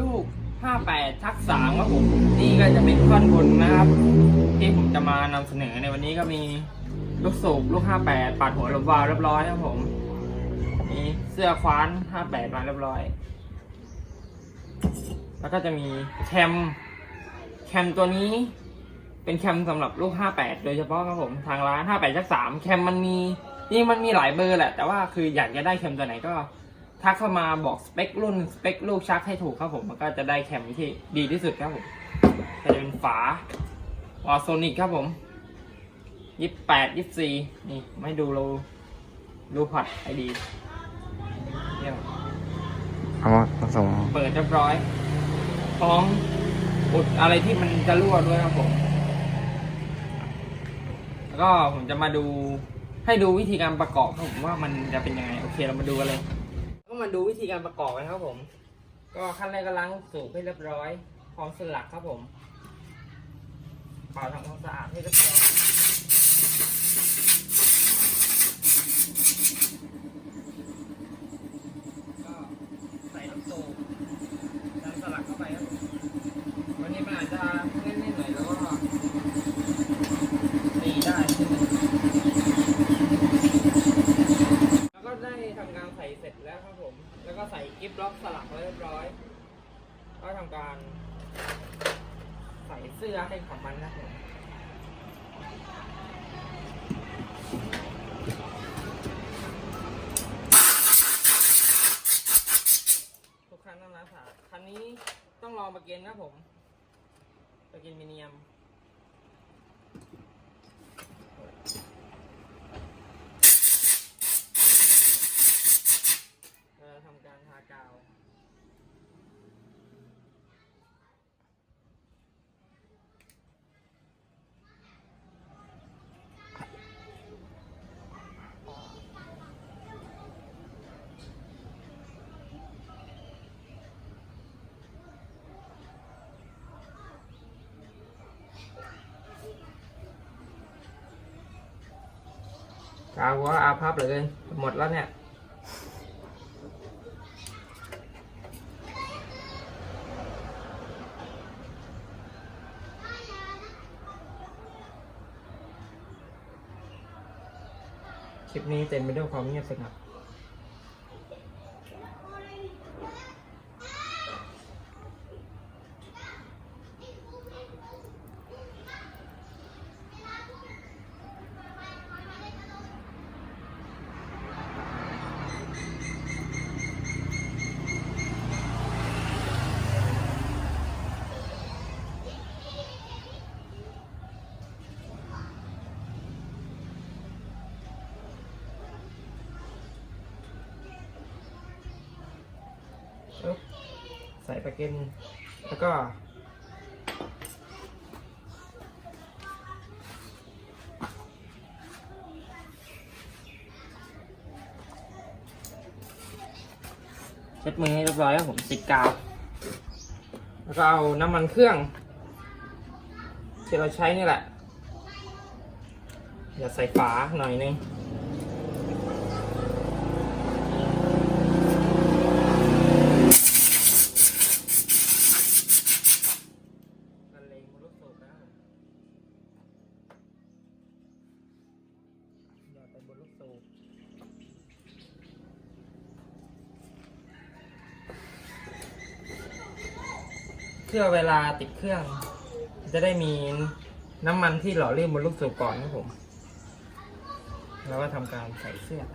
ลูก 58 ทักสามครับผม นี่ก็จะเป็นท่อนบนนะครับ ที่ผมจะมานำเสนอในวันนี้ก็มีลูกสูบลูก 58 ปัดหัวลมวาวเรียบร้อยครับผม มีเสื้อคว้าน 58 มาเรียบร้อย แล้วก็จะมีแคม แคมตัวนี้เป็นแคมสำหรับลูก 58 โดยเฉพาะครับผมทางร้าน 58ชัก3แคมมันมีนี่มันมีหลายเบอร์แหละ แต่ว่าคืออยากจะได้แคมตัวไหนก็ ทักเข้ามาบอกสเปครุ่นสเปคลูกชักให้ถูกครับผมมันก็จะได้แคมที่ดีที่สุดครับผมก็จะเป็นฝาวอลโซนิกครับผม28 24นี่ไม่ดูเราดูพอดให้ดีเยี่ยมเอาผสมเปิดเรียบร้อยพร้อมอุดอะไรที่มันจะรั่วด้วยครับผม แล้วก็ผมจะมาดูให้ดูวิธีการประกอบครับผมว่ามันจะเป็นยังไง โอเคเรามาดูกันเลยก็ มาดูวิธีการประกอบกันครับผม ก็ขั้นแรกก็ล้างสูบให้เรียบร้อย พร้อมสลักครับผมเป่าทำความสะอาดให้เรียบร้อยก็ใส่ลูกสูบน้ำสลักเข้าไปครับผมวันนี้มันอาจจะเล่นๆหน่อยแล้วก็ตีได้ใช่ไหม แล้วก็ได้ทำการใส่เสร็จแล้วครับผม แล้วก็ใส่กิฟต์ล็อกสลักไว้เรียบร้อย ก็ทำการใส่เสื้อให้ของมันนะครับผมทุกครั้งต้องรักษาคันนี้ต้องรอมาเกณฑ์นะผมมาเกณฑ์มิเนียม เราจะทำการทากาว ตาวว่าอาพับเหลยหมดแล้วเนี่ยคลิปนี้เต็มไปด้วยความเงียบสงัด ปึ๊บใส่ปากเกนแล้วก็เช็ดมือให้เรียบร้อยครับผมติดกาว แล้วก็เอาน้ำมันเครื่องที่เราใช้นี่แหละ อย่าใส่ฝาหน่อยนึง พื่อเวลาติดเครื่อง จะได้มีน้ำมันที่หล่อลื่นบนลูกสูบก่อนนะผม แล้วก็ทำการใส่เสื้อไป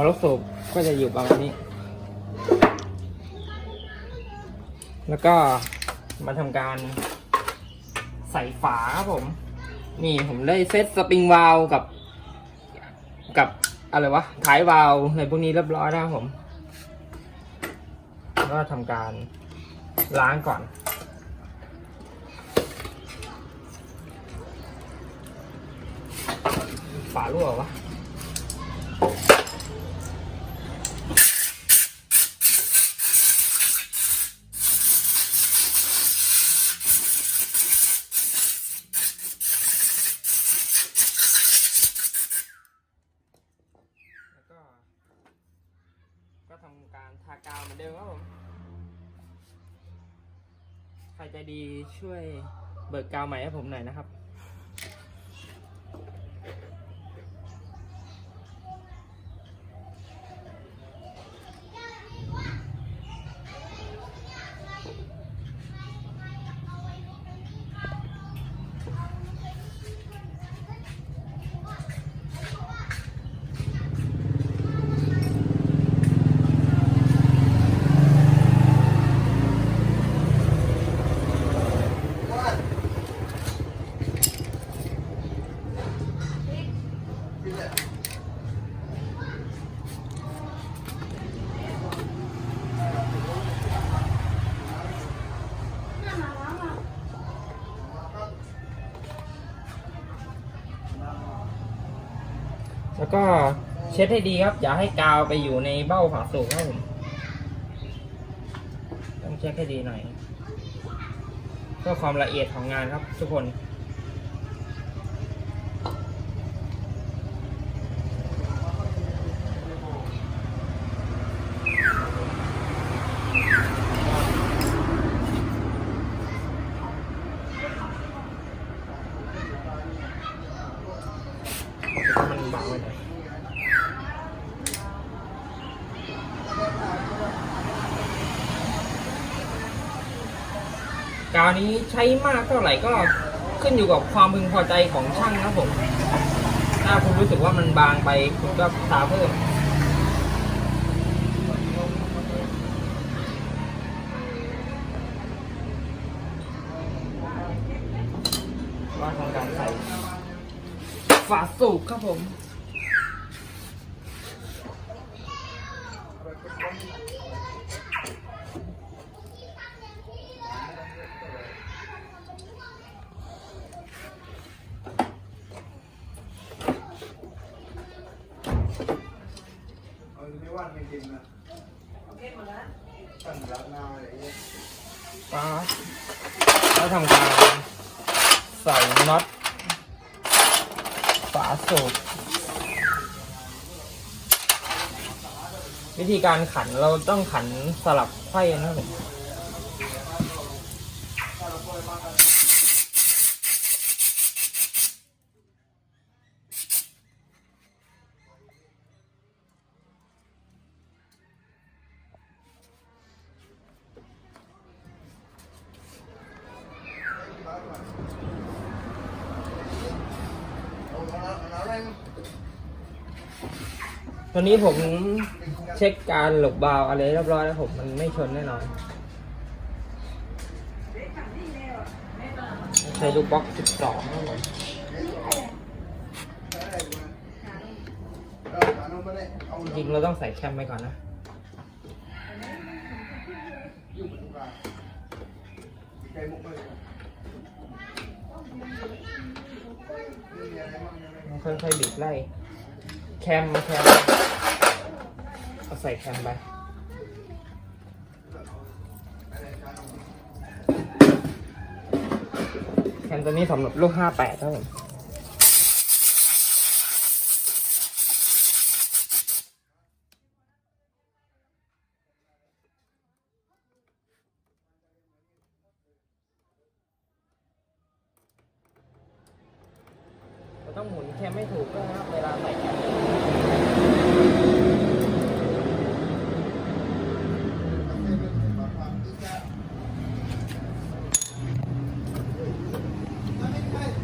หัวลูกสูบก็จะอยู่ประมาณนี้ แล้วก็มาทำการใส่ฝาครับผม นี่ผมได้เซตสปริงวาลกับ กับอะไรวะท้ายวาลวในพวกนี้เรียบร้อยแล้วผม ก็ทำการล้างก่อนฝารั่ววะ ก็ทำการทากาวเหมือนเดิมครับผม ใครใจดีช่วยเบิกกาวใหม่ให้ผมหน่อยนะครับ แล้วก็เช็ดให้ดีครับ อย่าให้กาวไปอยู่ในเบ้าฝาสูบครับผม ต้องเช็คให้ดีหน่อยเพื่อความละเอียดของงานครับทุกคนบางไปหน่อยกาวนี้ใช้มากเท่าไหร่ก็ขึ้นอยู่กับความพึงพอใจของช่างนะครับผม ถ้าคุณรู้สึกว่ามันบางไปคุณก็ทาเพิ่มว่าทำการใส่ฝาสูบครับผม เอาไม่ว่าไม่กินนะ ป้าเงี้ยฝาแล้วทำการใส่น็อตฝาสูบวิธีการขันเราต้องขันสลับไขว้นะครับผม เอาเอาเอาอะไรมั้ง ตอนนี้ผมเช็คการหลบบาวอะไรเรียบร้อยแล้วผมมันไม่ชนแน่นอนใช้ลูกบล็อก 12ครับผมอมาเออเอามาเลยเอาจริงเราต้องใส่แคมไปก่อนนะ ค่อยๆบิดไล่ แคมแคมเอาใส่แคมไปแคมตัวนี้สำหรับลูก 58ครับผม เราต้องหมุนแคมไม่ถูกด้วยนะครับ เวลาใส่แคม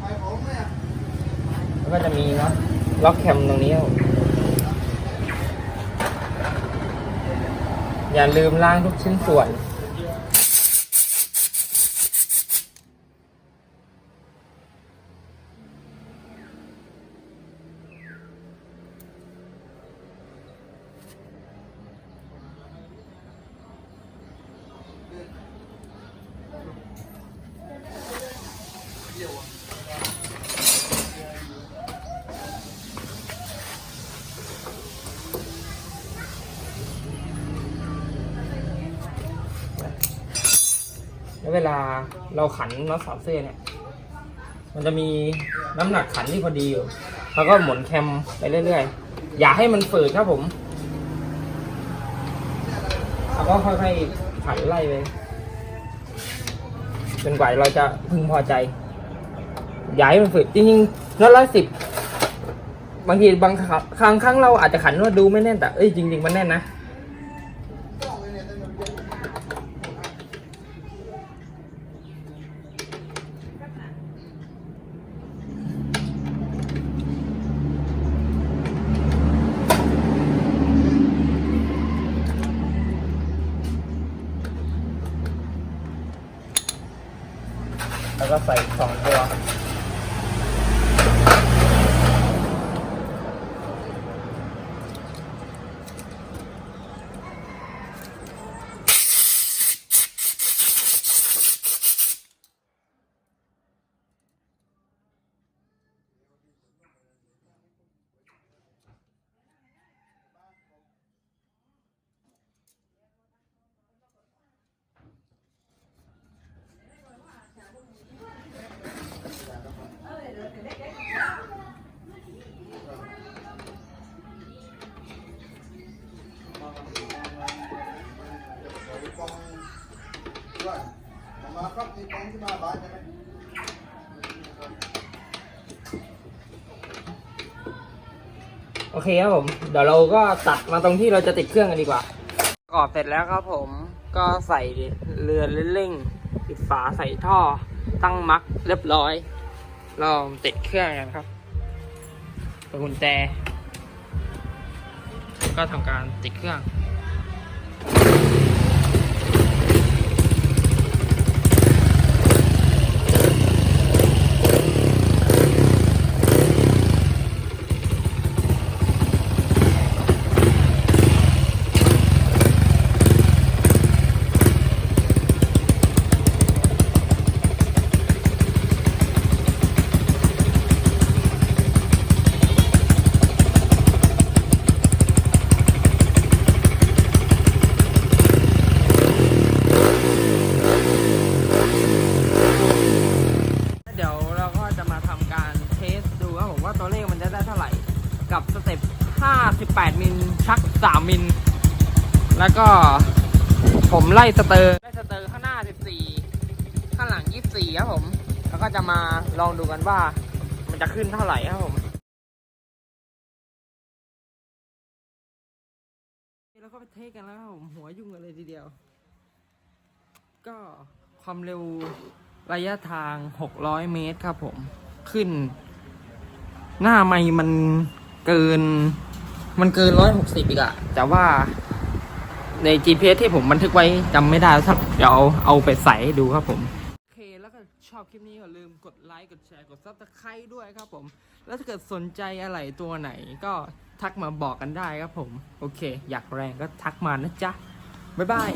ขายของไหมอะ แล้ว ก็จะมีล็อกล็อกแคมตรงนี้ อย่าลืมล้างทุกชิ้นส่วน แล้วเวลาเราขันน็อตสาวเสื้อเนี่ย มันจะมีน้ำหนักขันที่พอดีอยู่ แล้วก็หมุนแคมไปเรื่อยๆ อย่าให้มันฝืดครับผมแล้วก็ค่อยๆขันไล่ไปจนกว่าเราจะพึงพอใจ อย่าให้มันฝืดจริงๆน็อตละสิบบางทีบางครั้งครั้งครั้งเราอาจจะขันว่าดูไม่แน่นแต่เอ้ยจริง ๆ มันแน่นนะ แล้วก็ใส่สองตัว มาครับมีกองที่มาบ้านใช่ไหม โอเคครับผม เดี๋ยวเราก็ตัดมาตรงที่เราจะติดเครื่องกันดีกว่าประกอบเสร็จแล้วครับผมก็ใส่เรือนเร่งปิดฝาใส่ท่อ ตั้งมักเรียบร้อย เราติดเครื่องกันครับปิดกุญแจ ก็ทำการติดเครื่อง เดี๋ยวเราก็จะมาทำการเทสดู ว่าผมว่าตัวเลขมันจะได้เท่าไหร่ กับสเต็ป 58 มิลชัก 3 มิล แล้วก็ผมไล่สเตอร์ ไล่สเตอร์ข้างหน้า 14 ข้างหลัง 24 ครับผม แล้วก็จะมาลองดูกันว่ามันจะขึ้นเท่าไหร่ครับผมแล้วก็ไปเทสกันแล้วครับผมหัวยุ่งกันเลยทีเดียว ก็ความเร็วระยะทาง 600 เมตรครับผม ขึ้น หน้าไม่มันเกิน มันเกิน160อีกอะแต่ว่าใน GPS ที่ผมบันทึกไว้จำไม่ได้สักเดี๋ยวเอาเอาไปใส่ให้ดูครับผมโอเคแล้วก็ชอบคลิปนี้อย่าลืมกดไลค์กดแชร์กดซับสไครต์ด้วยครับผม แล้วถ้าเกิดสนใจอะไรตัวไหนก็ทักมาบอกกันได้ครับผม โอเค อยากแรงก็ทักมานะจ๊ะ บ๊ายบาย